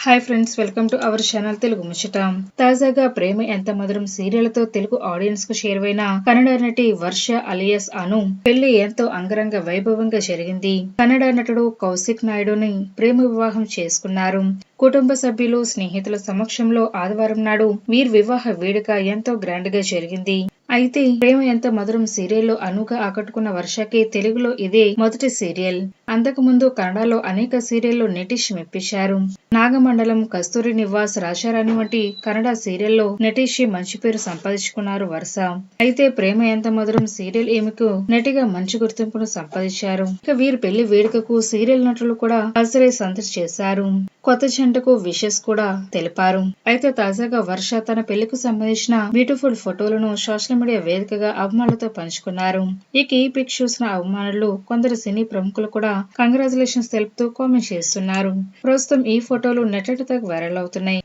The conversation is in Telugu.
Hi friends welcome to our channel Telugu ముచ్చట తాజాగా ప్రేమ ఎంత మధురం సీరియల్తో తెలుగు ఆడియన్స్కు చేరువైన కన్నడ నటి వర్ష అలియస్ అను పెళ్ళి ఎంతో అంగరంగ వైభవంగా జరిగింది కన్నడ నటుడు కౌశిక్ నాయుడుని ప్రేమ వివాహం చేసుకున్నారు కుటుంబ సభ్యులు స్నేహితుల సమక్షంలో ఆదివారం నాడు వీరి వివాహ వేడుక ఎంతో గ్రాండ్గా జరిగింది అయితే ప్రేమ ఎంత మధురం సీరియల్లో అనుగా ఆకట్టుకున్న వర్షకి తెలుగులో ఇదే మొదటి సీరియల్ అంతకు ముందు కన్నడలో అనేక సీరియల్లో నటీష్ మెప్పించారు నాగమండలం కస్తూరి నివాస్ రాశారాణి వంటి కన్నడ సీరియల్లో నటీష్ మంచి పేరు సంపాదించుకున్నారు వరుస. అయితే ప్రేమ ఎంత మధురం సీరియల్ ఏమికు నటిగా మంచి గుర్తింపును సంపాదించారు. ఇక వీరి పెళ్ళి వేడుకకు సీరియల్ నటులు కూడా హాజరై సందడి చేశారు. కొత్త జంటకు విషెస్ కూడా తెలిపారు. అయితే తాజాగా వర్ష తన పెళ్ళికి సంబంధించిన బ్యూటిఫుల్ ఫోటోలను సోషల్ మీడియా వేదికగా అభిమానులతో పంచుకున్నారు. ఈ కీ పిక్ చూసిన అభిమానులు కొందరు సినీ ప్రముఖులు కూడా కంగ్రాచులేషన్స్ తెలుపుతూ కామెంట్ చేస్తున్నారు. ప్రస్తుతం ఈ ఫోటోలు నెట్టింట వైరల్ అవుతున్నాయి.